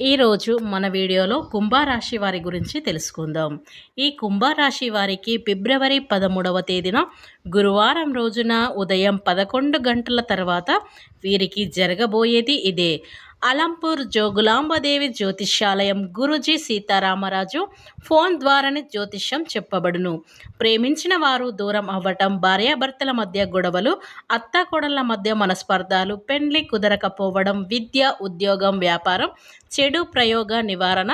ఈరోజు మన వీడియోలో కుంభరాశి వారి గురించి తెలుసుకుందాం. ఈ కుంభరాశి వారికి ఫిబ్రవరి పదమూడవ తేదీన గురువారం రోజున ఉదయం పదకొండు గంటల తర్వాత వీరికి జరగబోయేది ఇదే. అలంపూర్ జోగులాంబదేవి జ్యోతిష్యాలయం గురుజీ సీతారామరాజు ఫోన్ ద్వారానే జ్యోతిష్యం చెప్పబడును. ప్రేమించిన వారు దూరం అవ్వటం భార్యాభర్తల మధ్య గొడవలు అత్తాకోడళ్ళ మధ్య మనస్పర్ధాలు పెండ్లి కుదరకపోవడం విద్య ఉద్యోగం వ్యాపారం చెడు ప్రయోగ నివారణ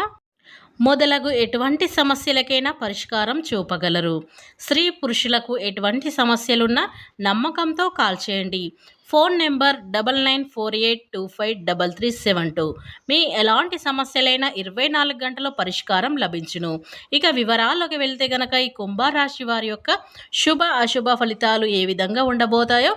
మొదలగు ఎటువంటి సమస్యలకైనా పరిష్కారం చూపగలరు. స్త్రీ పురుషులకు ఎటువంటి సమస్యలున్నా నమ్మకంతో కాల్ చేయండి. Phone number double nine four eight two five double three seven two. మీ ఎలాంటి సమస్యలైనా ఇరవై నాలుగు గంటల పరిష్కారం లభించును. ఇక వివరాల్లోకి వెళ్తే గనక ఈ కుంభరాశి వారి యొక్క శుభ అశుభ ఫలితాలు ఏ విధంగా ఉండబోతాయో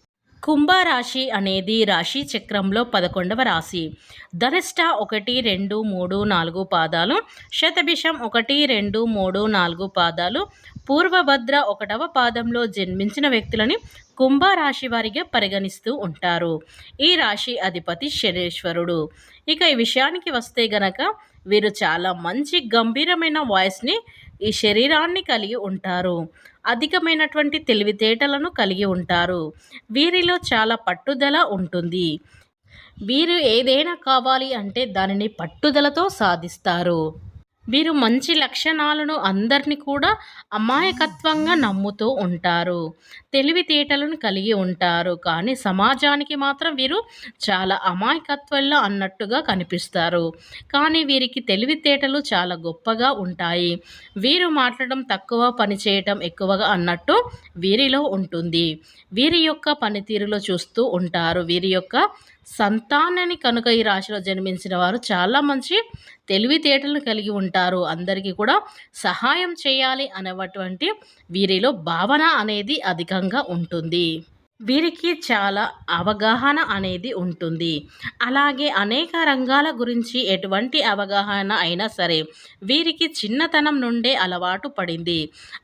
కుంభరాశి అనేది రాశి చక్రంలో పదకొండవ రాశి. ధనిష్ట ఒకటి రెండు మూడు నాలుగు పాదాలు శతభిషం ఒకటి రెండు మూడు నాలుగు పాదాలు పూర్వభద్ర ఒకటవ పాదంలో జన్మించిన వ్యక్తులని కుంభరాశి వారిగా పరిగణిస్తూ ఉంటారు. ఈ రాశి అధిపతి శనేశ్వరుడు. ఇక ఈ విషయానికి వస్తే గనక వీరు చాలా మంచి గంభీరమైన వాయిస్ని ఈ శరీరాన్ని కలిగి ఉంటారు. అధికమైనటువంటి తెలివితేటలను కలిగి ఉంటారు. వీరిలో చాలా పట్టుదల ఉంటుంది. వీరు ఏదైనా కావాలి అంటే దానిని పట్టుదలతో సాధిస్తారు. వీరు మంచి లక్షణాలను అందరిని కూడా అమాయకత్వంగా నమ్ముతూ ఉంటారు. తెలివితేటలను కలిగి ఉంటారు. కానీ సమాజానికి మాత్రం వీరు చాలా అమాయకత్వంలో అన్నట్టుగా కనిపిస్తారు. కానీ వీరికి తెలివితేటలు చాలా గొప్పగా ఉంటాయి. వీరు మాట్లాడడం తక్కువ పని చేయటం ఎక్కువగా అన్నట్టు వీరిలో ఉంటుంది. వీరి యొక్క పనితీరులో చూస్తూ ఉంటారు. వీరి యొక్క సంతానాన్ని కనుక ఈ రాశిలో జన్మించిన వారు చాలా మంచి తెలివితేటలను కలిగి ఉంటారు. అందరికీ కూడా సహాయం చేయాలి అనేటువంటి వీరిలో భావన అనేది అధికంగా ఉంటుంది. వీరికి చాలా అవగాహన అనేది ఉంటుంది. అలాగే అనేక రంగాల గురించి ఎటువంటి అవగాహన అయినా సరే వీరికి చిన్నతనం నుండే అలవాటు పడింది.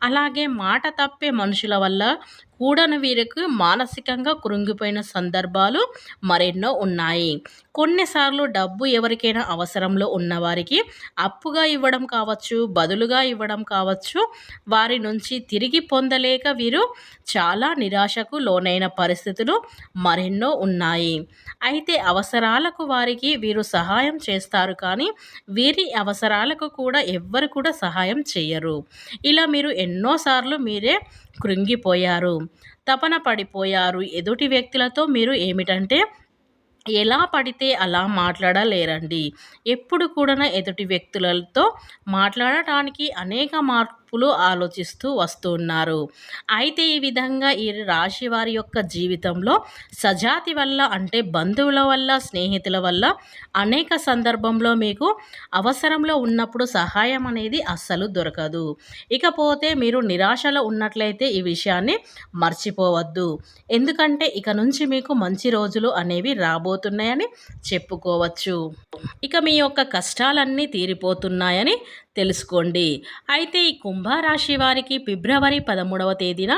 అలాగే మాట తప్పే మనుషుల వల్ల కూడని వీరికి మానసికంగా కృంగిపోయిన సందర్భాలు మరెన్నో ఉన్నాయి. కొన్నిసార్లు డబ్బు ఎవరికైనా అవసరంలో ఉన్నవారికి అప్పుగా ఇవ్వడం కావచ్చు బదులుగా ఇవ్వడం కావచ్చు వారి నుంచి తిరిగి పొందలేక వీరు చాలా నిరాశకు లోనైన పరిస్థితులు మరెన్నో ఉన్నాయి. అయితే అవసరాలకు వారికి వీరు సహాయం చేస్తారు కానీ వీరి అవసరాలకు కూడా ఎవ్వరు కూడా సహాయం చేయరు. ఇలా మీరు ఎన్నోసార్లు మీరే కృంగిపోయారు. తపన పడిపోయారు. ఎదుటి వ్యక్తులతో మీరు ఏమిటంటే ఎలా పడితే అలా మాట్లాడలేరండి. ఎప్పుడు కూడా ఎదుటి వ్యక్తులతో మాట్లాడటానికి అనేక మార్పులు ఆలోచిస్తూ వస్తున్నారు. అయితే ఈ విధంగా ఈ రాశి వారి యొక్క జీవితంలో సజాతి వల్ల అంటే బంధువుల వల్ల స్నేహితుల వల్ల అనేక సందర్భంలో మీకు అవసరంలో ఉన్నప్పుడు సహాయం అనేది అస్సలు దొరకదు. ఇకపోతే మీరు నిరాశలో ఉన్నట్లయితే ఈ విషయాన్ని మర్చిపోవద్దు. ఎందుకంటే ఇక నుంచి మీకు మంచి రోజులు అనేవి రాబోతున్నాయని చెప్పుకోవచ్చు. ఇక మీ యొక్క కష్టాలన్నీ తీరిపోతున్నాయని తెలుసుకోండి. అయితే ఈ కుంభరాశి వారికి ఫిబ్రవరి పదమూడవ తేదీన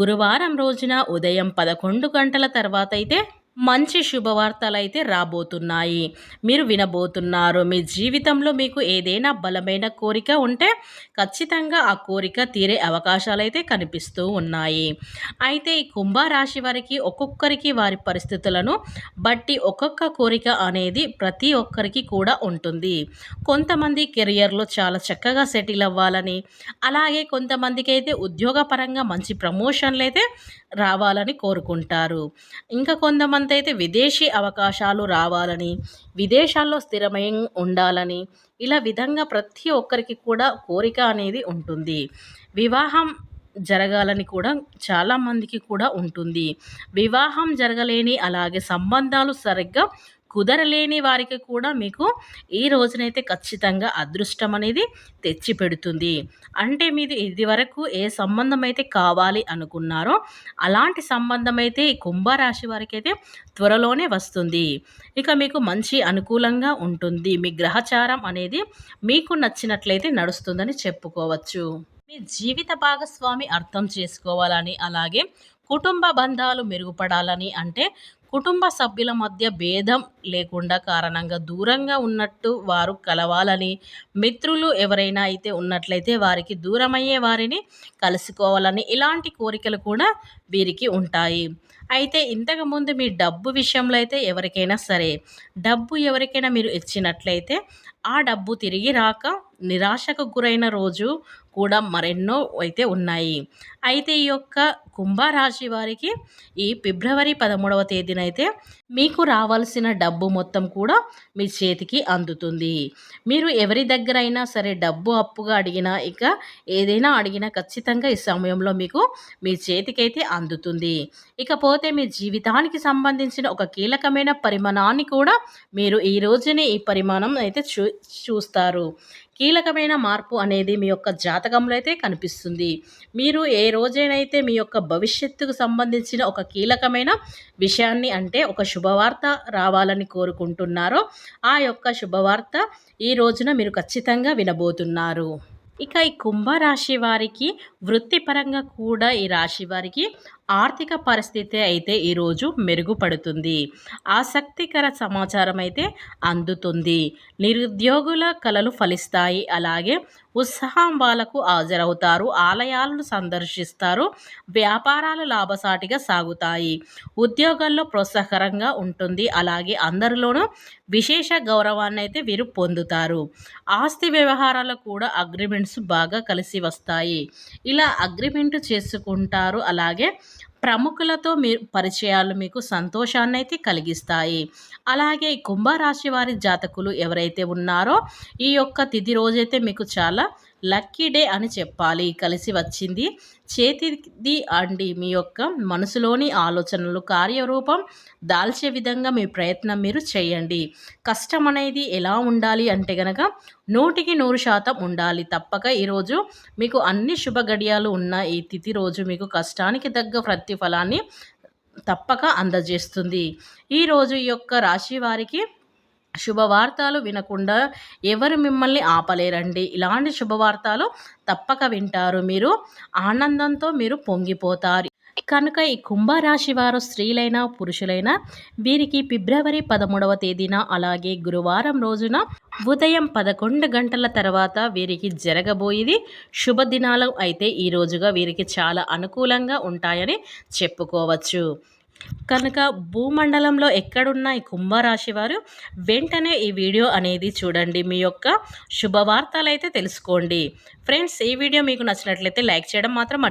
గురువారం రోజున ఉదయం పదకొండు గంటల తర్వాత అయితే మంచి శుభవార్తలు అయితే రాబోతున్నాయి. మీరు వినబోతున్నారు. మీ జీవితంలో మీకు ఏదైనా బలమైన కోరిక ఉంటే ఖచ్చితంగా ఆ కోరిక తీరే అవకాశాలు అయితే కనిపిస్తూ ఉన్నాయి. అయితే ఈ కుంభరాశి వారికి ఒక్కొక్కరికి వారి పరిస్థితులను బట్టి ఒక్కొక్క కోరిక అనేది ప్రతి ఒక్కరికి కూడా ఉంటుంది. కొంతమంది కెరియర్లో చాలా చక్కగా సెటిల్ అవ్వాలని అలాగే కొంతమందికి అయితే ఉద్యోగపరంగా మంచి ప్రమోషన్లు అయితే రావాలని కోరుకుంటారు. ఇంకా కొంతమంది అయితే విదేశీ అవకాశాలు రావాలని విదేశాల్లో స్థిరమై ఉండాలని ఇలా విధంగా ప్రతి ఒక్కరికి కూడా కోరిక అనేది ఉంటుంది. వివాహం జరగాలని కూడా చాలామందికి కూడా ఉంటుంది. వివాహం జరగలేని అలాగే సంబంధాలు సరిగ్గా కుదరలేని వారికి కూడా మీకు ఈ రోజునైతే ఖచ్చితంగా అదృష్టం అనేది తెచ్చి పెడుతుంది అంటే మీది ఇదివరకు ఏ సంబంధం అయితే కావాలి అనుకున్నారో అలాంటి సంబంధం అయితే ఈ కుంభరాశి వారికి అయితే త్వరలోనే వస్తుంది. ఇక మీకు మంచి అనుకూలంగా ఉంటుంది. మీ గ్రహచారం అనేది మీకు నచ్చినట్లయితే నడుస్తుందని చెప్పుకోవచ్చు. మీ జీవిత భాగస్వామి అర్థం చేసుకోవాలని అలాగే కుటుంబ బంధాలు మెరుగుపడాలని అంటే కుటుంబ సభ్యుల మధ్య భేదం లేకుండా కారణంగా దూరంగా ఉన్నట్టు వారు కలవాలని మిత్రులు ఎవరైనా అయితే ఉన్నట్లయితే వారికి దూరమయ్యే వారిని కలుసుకోవాలని ఇలాంటి కోరికలు కూడా వీరికి ఉంటాయి. అయితే ఇంతకుముందు మీ డబ్బు విషయంలో అయితే ఎవరికైనా సరే డబ్బు ఎవరికైనా మీరు ఇచ్చినట్లయితే ఆ డబ్బు తిరిగి రాక నిరాశకు గురైన రోజు కూడా మరెన్నో అయితే ఉన్నాయి. అయితే ఈ యొక్క కుంభరాశి వారికి ఈ ఫిబ్రవరి పదమూడవ తేదీనైతే మీకు రావాల్సిన డబ్బు మొత్తం కూడా మీ చేతికి అందుతుంది. మీరు ఎవరి దగ్గర అయినా సరే డబ్బు అప్పుగా అడిగినా ఇక ఏదైనా అడిగినా ఖచ్చితంగా ఈ సమయంలో మీకు మీ చేతికైతే అందుతుంది. ఇకపోతే మీ జీవితానికి సంబంధించిన ఒక కీలకమైన పరిమాణాన్ని కూడా మీరు ఈ రోజునే ఈ పరిమాణం అయితే చూ చూస్తారు. కీలకమైన మార్పు అనేది మీ యొక్క జాతకంలో అయితే కనిపిస్తుంది. మీరు ఏ రోజైనైతే మీ యొక్క భవిష్యత్తుకు సంబంధించిన ఒక కీలకమైన విషయాన్ని అంటే ఒక శుభవార్త రావాలని కోరుకుంటున్నారో ఆ యొక్క శుభవార్త ఈ రోజున మీరు ఖచ్చితంగా వినబోతున్నారు. ఇక ఈ కుంభరాశి వారికి వృత్తిపరంగా కూడా ఈ రాశి వారికి ఆర్థిక పరిస్థితి అయితే ఈరోజు మెరుగుపడుతుంది. ఆసక్తికర సమాచారం అయితే అందుతుంది. నిరుద్యోగుల కళలు ఫలిస్తాయి. అలాగే ఉత్సాహం వాళ్ళకు హాజరవుతారు. ఆలయాలను సందర్శిస్తారు. వ్యాపారాలు లాభసాటిగా సాగుతాయి. ఉద్యోగాల్లో ప్రోత్సాహకరంగా ఉంటుంది. అలాగే అందరిలోనూ విశేష గౌరవాన్ని అయితే వీరు పొందుతారు. ఆస్తి వ్యవహారాలు కూడా అగ్రిమెంట్స్ బాగా కలిసి వస్తాయి. ఇలా అగ్రిమెంట్ చేసుకుంటారు. అలాగే ప్రముఖులతో మీరు పరిచయాలు మీకు సంతోషాన్ని అయితే కలిగిస్తాయి. అలాగే కుంభరాశి వారి జాతకులు ఎవరైతే ఉన్నారో ఈ యొక్క తిథి రోజైతే మీకు చాలా లక్కీ డే అని చెప్పాలి. కలిసి వచ్చింది. చేతిది అండి మీ యొక్క మనసులోని ఆలోచనలు. కార్యరూపం దాల్చే విధంగా మీ ప్రయత్నం మీరు చేయండి. కష్టం అనేది ఎలా ఉండాలి అంటే గనక నూటికి నూరు శాతం ఉండాలి. తప్పక ఈరోజు మీకు అన్ని శుభ గడియాలు ఉన్న ఈ తిథి రోజు మీకు కష్టానికి తగ్గ ప్రతిఫలాన్ని తప్పక అందజేస్తుంది. ఈరోజు ఈ యొక్క రాశి వారికి శుభవార్తలు వినకుండా ఎవరు మిమ్మల్ని ఆపలేరండి. ఇలాంటి శుభవార్తలు తప్పక వింటారు. మీరు ఆనందంతో మీరు పొంగిపోతారు. కనుక ఈ కుంభరాశి వారు స్త్రీలైనా పురుషులైనా వీరికి ఫిబ్రవరి పదమూడవ తేదీన అలాగే గురువారం రోజున ఉదయం పదకొండు గంటల తర్వాత వీరికి జరగబోయేది శుభదినాలు అయితే ఈ రోజుగా వీరికి చాలా అనుకూలంగా ఉంటాయని చెప్పుకోవచ్చు. కనుక భూమండలంలో ఎక్కడున్న ఈ కుంభరాశి వారు వెంటనే ఈ వీడియో అనేది చూడండి. మీ యొక్క శుభవార్తలు అయితే తెలుసుకోండి. ఫ్రెండ్స్ ఈ వీడియో మీకు నచ్చినట్లయితే లైక్ చేయడం మాత్రం